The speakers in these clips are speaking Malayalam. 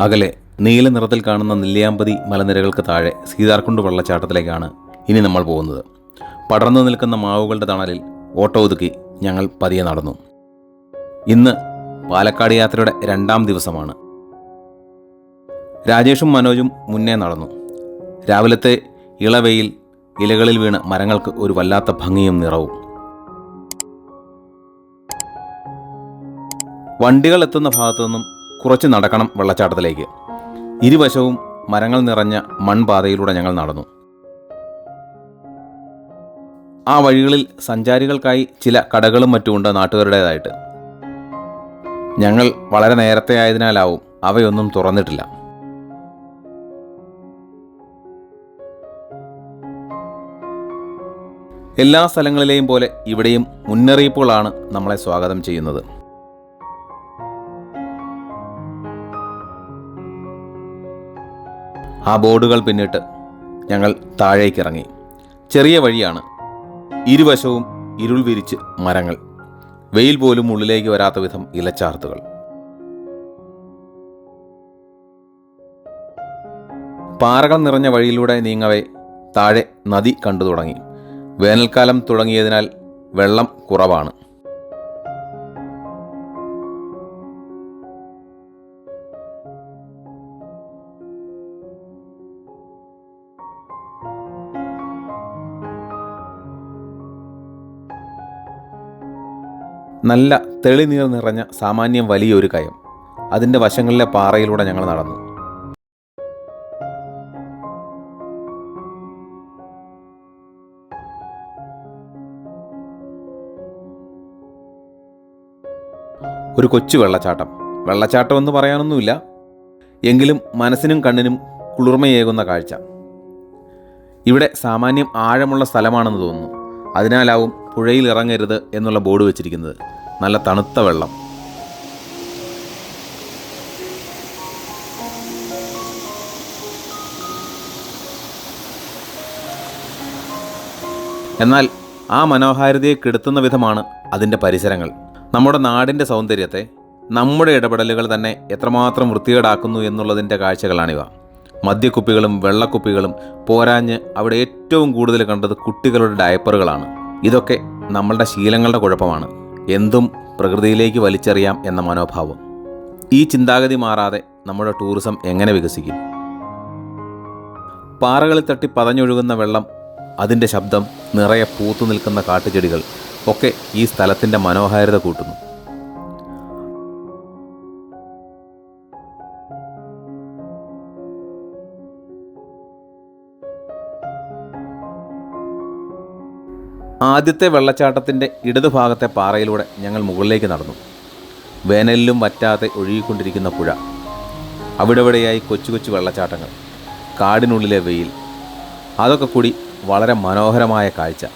അകലെ നീല നിറത്തിൽ കാണുന്ന നെല്ലിയാമ്പതി മലനിരകൾക്ക് താഴെ സീതാർകുണ്ട് വെള്ളച്ചാട്ടത്തിലേക്കാണ് ഇനി നമ്മൾ പോകുന്നത്. പടർന്നു നിൽക്കുന്ന മാവുകളുടെ തണലിൽ ഓട്ടോ ഒതുക്കി ഞങ്ങൾ പതിയെ നടന്നു. ഇന്ന് പാലക്കാട് യാത്രയുടെ രണ്ടാം ദിവസമാണ്. രാജേഷും മനോജും മുന്നേ നടന്നു. രാവിലത്തെ ഇളവെയിൽ ഇലകളിൽ വീണ് മരങ്ങൾക്ക് ഒരു വല്ലാത്ത ഭംഗിയും നിറവും. വണ്ടികൾ എത്തുന്ന ഭാഗത്തു നിന്നും കുറച്ച് നടക്കണം വെള്ളച്ചാട്ടത്തിലേക്ക്. ഇരുവശവും മരങ്ങൾ നിറഞ്ഞ മൺപാതയിലൂടെ ഞങ്ങൾ നടന്നു. ആ വഴികളിൽ സഞ്ചാരികൾക്കായി ചില കടകളും മറ്റുമുണ്ട് നാട്ടുകാരുടേതായിട്ട്. ഞങ്ങൾ വളരെ നേരത്തെ ആയതിനാലാവും അവയൊന്നും തുറന്നിട്ടില്ല. എല്ലാ സ്ഥലങ്ങളിലെയും പോലെ ഇവിടെയും മുന്നറിയിപ്പുകളാണ് നമ്മളെ സ്വാഗതം ചെയ്യുന്നത്. ആ ബോർഡുകൾ പിന്നിട്ട് ഞങ്ങൾ താഴേക്ക് ഇറങ്ങി ചെറിയ വഴിയാണ്. ഇരുവശവും ഇരുൾ വിരിച്ച് മരങ്ങൾ. വെയിൽ പോലും ഉള്ളിലേക്ക് വരാത്ത വിധം ഇലച്ചാർത്തുകൾ. പാറകൾ നിറഞ്ഞ വഴിയിലൂടെ നീങ്ങവേ താഴെ നദി കണ്ടു തുടങ്ങി. വേനൽക്കാലം തുടങ്ങിയതിനാൽ വെള്ളം കുറവാണ്. നല്ല തെളിനീർ നിറഞ്ഞ സാമാന്യം വലിയൊരു കയം. അതിന്റെ വശങ്ങളിലെ പാറയിലൂടെ ഞങ്ങൾ നടന്നു. ഒരു കൊച്ചു വെള്ളച്ചാട്ടം. വെള്ളച്ചാട്ടം എന്ന് പറയാനൊന്നുമില്ല. എങ്കിലും മനസ്സിനും കണ്ണിനും കുളിർമയേകുന്ന കാഴ്ച. ഇവിടെ സാമാന്യം ആഴമുള്ള സ്ഥലമാണെന്ന് തോന്നുന്നു. അതിനാലാവും പുഴയിൽ ഇറങ്ങരുത് എന്നുള്ള ബോർഡ് വെച്ചിരിക്കുന്നത്. നല്ല തണുത്ത വെള്ളം. എന്നാൽ ആ മനോഹാരിതയെ കെടുത്തുന്ന വിധമാണ് അതിന്റെ പരിസരങ്ങൾ. നമ്മുടെ നാടിന്റെ സൗന്ദര്യത്തെ നമ്മുടെ ഇടപെടലുകൾ തന്നെ എത്രമാത്രം വൃത്തികേടാക്കുന്നു എന്നുള്ളതിന്റെ കാഴ്ചകളാണിവ. മദ്യക്കുപ്പികളും വെള്ളക്കുപ്പികളും പോരാഞ്ഞ് അവിടെ ഏറ്റവും കൂടുതൽ കണ്ടത് കുട്ടികളുടെ ഡയപ്പറുകളാണ്. ഇതൊക്കെ നമ്മളുടെ ശീലങ്ങളുടെ കുഴപ്പമാണ്. എന്തും പ്രകൃതിയിലേക്ക് വലിച്ചെറിയാം എന്ന മനോഭാവം. ഈ ചിന്താഗതി മാറാതെ നമ്മുടെ ടൂറിസം എങ്ങനെ വികസിക്കും? പാറകളിൽ തട്ടി പതഞ്ഞൊഴുകുന്ന വെള്ളം അതിന്റെ ശബ്ദം നിറയെ പൂത്തു നിൽക്കുന്ന കാട്ടുചെടികൾ ഒക്കെ ഈ സ്ഥലത്തിന്റെ മനോഹാരിത കൂട്ടുന്നു. ആദ്യത്തെ വെള്ളച്ചാട്ടത്തിന്റെ ഇടതുഭാഗത്തെ പാറയിലൂടെ ഞങ്ങൾ മുകളിലേക്ക് നടന്നു. വേനലിലും വറ്റാതെ ഒഴുകിക്കൊണ്ടിരിക്കുന്ന പുഴ. അവിടെവിടെയായി കൊച്ചു കൊച്ചു വെള്ളച്ചാട്ടങ്ങൾ. കാടിനുള്ളിലെ വെയിൽ. അതൊക്കെ കൂടി വളരെ മനോഹരമായ കാഴ്ച.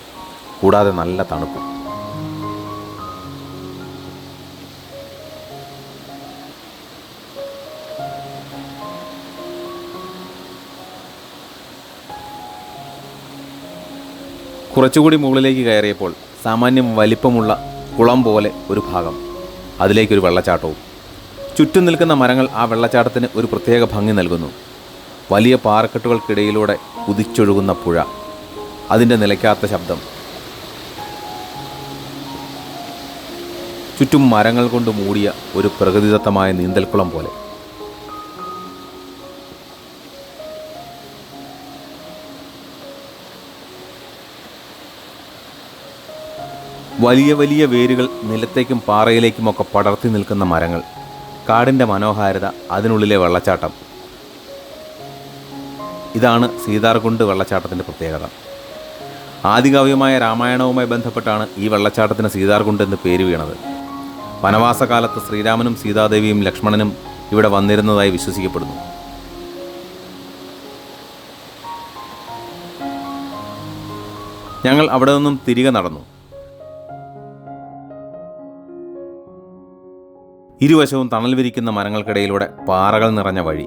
കൂടാതെ നല്ല തണുപ്പും. കുറച്ചുകൂടി മുകളിലേക്ക് കയറിയപ്പോൾ സാമാന്യം വലിപ്പമുള്ള കുളം പോലെ ഒരു ഭാഗം. അതിലേക്കൊരു വെള്ളച്ചാട്ടവും. ചുറ്റും നിൽക്കുന്ന മരങ്ങൾ ആ വെള്ളച്ചാട്ടത്തിന് ഒരു പ്രത്യേക ഭംഗി നൽകുന്നു. വലിയ പാറക്കെട്ടുകൾക്കിടയിലൂടെ കുതിച്ചൊഴുകുന്ന പുഴ. അതിന്റെ നിലയ്ക്കാത്ത ശബ്ദം. ചുറ്റും മരങ്ങൾ കൊണ്ട് മൂടിയ ഒരു പ്രകൃതിദത്തമായ നീന്തൽക്കുളം പോലെ. വലിയ വലിയ വേരുകൾ നിലത്തേക്കും പാറയിലേക്കുമൊക്കെ പടർത്തി നിൽക്കുന്ന മരങ്ങൾ. കാടിന്റെ മനോഹാരിത അതിനുള്ളിലെ വെള്ളച്ചാട്ടം. ഇതാണ് സീതാർകുണ്ട് വെള്ളച്ചാട്ടത്തിന്റെ പ്രത്യേകത. ആദികാവ്യമായ രാമായണവുമായി ബന്ധപ്പെട്ടാണ് ഈ വെള്ളച്ചാട്ടത്തിന് സീതാർകുണ്ട് എന്ന് പേര് വീണത്. വനവാസകാലത്ത് ശ്രീരാമനും സീതാദേവിയും ലക്ഷ്മണനും ഇവിടെ വന്നിരുന്നതായി വിശ്വസിക്കപ്പെടുന്നു. ഞങ്ങൾ അവിടെ നിന്നും തിരികെ നടന്നു. ഇരുവശവും തണൽ വിരിക്കുന്ന മരങ്ങൾക്കിടയിലൂടെ പാറകൾ നിറഞ്ഞ വഴി.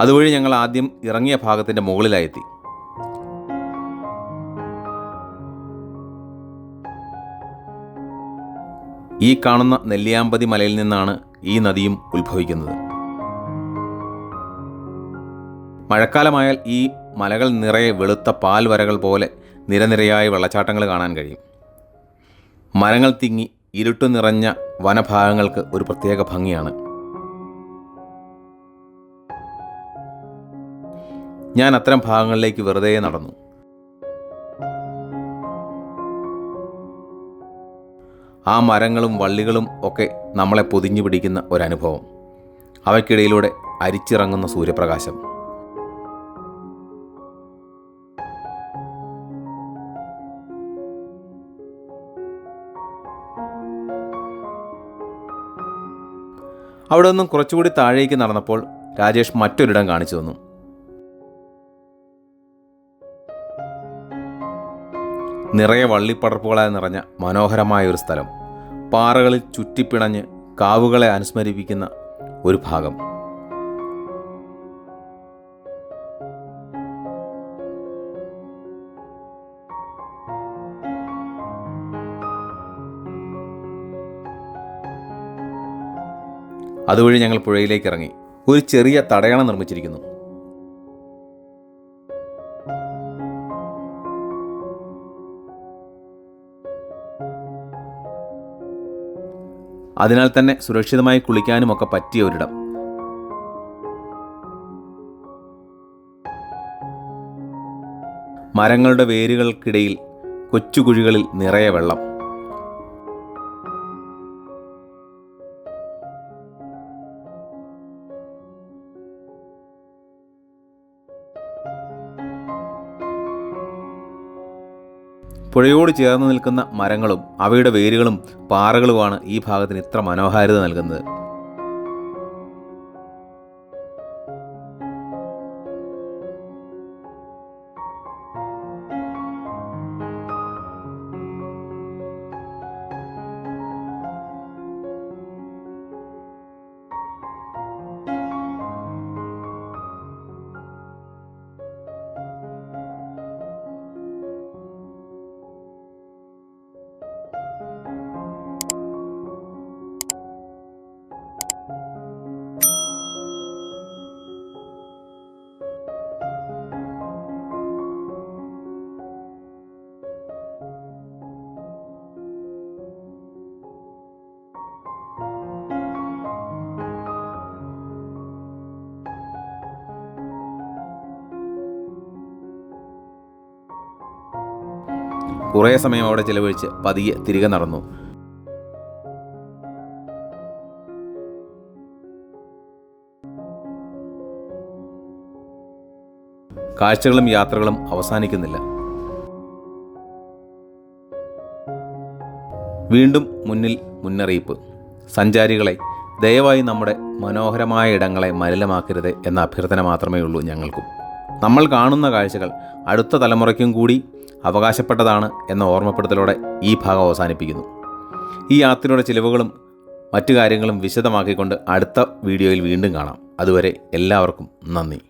അതുവഴി ഞങ്ങൾ ആദ്യം ഇറങ്ങിയ ഭാഗത്തിന്റെ മുകളിലായെത്തി. ഈ കാണുന്ന നെല്ലിയാമ്പതി മലയിൽ നിന്നാണ് ഈ നദിയും ഉത്ഭവിക്കുന്നത്. മഴക്കാലമായാൽ ഈ മലകൾ നിറയെ വെളുത്ത പാൽവരകൾ പോലെ നിരനിരയായ വെള്ളച്ചാട്ടങ്ങൾ കാണാൻ കഴിയും. മരങ്ങൾ തിങ്ങി ഇരുട്ടു നിറഞ്ഞ വനഭാഗങ്ങൾക്ക് ഒരു പ്രത്യേക ഭംഗിയാണ്. ഞാൻ അത്തരം ഭാഗങ്ങളിലേക്ക് വെറുതെ നടന്നു. ആ മരങ്ങളും വള്ളികളും ഒക്കെ നമ്മളെ പൊതിഞ്ഞു പിടിക്കുന്ന ഒരനുഭവം. അവയ്ക്കിടയിലൂടെ അരിച്ചിറങ്ങുന്ന സൂര്യപ്രകാശം. അവിടെ നിന്നും കുറച്ചുകൂടി താഴേക്ക് നടന്നപ്പോൾ രാജേഷ് മറ്റൊരിടം കാണിച്ചു തന്നു. നിറയെ വള്ളിപ്പടർപ്പുകളായി നിറഞ്ഞ മനോഹരമായ ഒരു സ്ഥലം. പാറകളിൽ ചുറ്റിപ്പിണഞ്ഞ് കാവുകളെ അനുസ്മരിപ്പിക്കുന്ന ഒരു ഭാഗം. അതുവഴി ഞങ്ങൾ പുഴയിലേക്ക് ഇറങ്ങി. ഒരു ചെറിയ തടയണ നിർമ്മിച്ചിരിക്കുന്നു. അതിനാൽ തന്നെ സുരക്ഷിതമായി കുളിക്കാനുമൊക്കെ പറ്റിയ ഒരിടം. മരങ്ങളുടെ വേരുകൾക്കിടയിൽ കൊച്ചുകുഴികളിൽ നിറയെ വെള്ളം. പുഴയോട് ചേർന്ന് നിൽക്കുന്ന മരങ്ങളും അവയുടെ വേരുകളും പാറകളുമാണ് ഈ ഭാഗത്തിന് ഇത്ര മനോഹാരിത നൽകുന്നത്. കുറേ സമയം അവിടെ ചിലവഴിച്ച് പതിയെ തിരികെ നടന്നു. കാഴ്ചകളും യാത്രകളും അവസാനിക്കുന്നില്ല. വീണ്ടും മുന്നിൽ മുന്നറിയിപ്പ്. സഞ്ചാരികളെ ദയവായി നമ്മുടെ മനോഹരമായ ഇടങ്ങളെ മലിനമാക്കരുത് എന്ന അഭ്യർത്ഥന മാത്രമേ ഉള്ളൂ ഞങ്ങൾക്കും. നമ്മൾ കാണുന്ന കാഴ്ചകൾ അടുത്ത തലമുറയ്ക്കും കൂടി അവകാശപ്പെട്ടതാണ് എന്ന ഓർമ്മപ്പെടുത്തലോടെ ഈ ഭാഗം അവസാനിപ്പിക്കുന്നു. ഈ യാത്രയുടെ ചിലവുകളും മറ്റു കാര്യങ്ങളും വിശദമാക്കിക്കൊണ്ട് അടുത്ത വീഡിയോയിൽ വീണ്ടും കാണാം. അതുവരെ എല്ലാവർക്കും നന്ദി.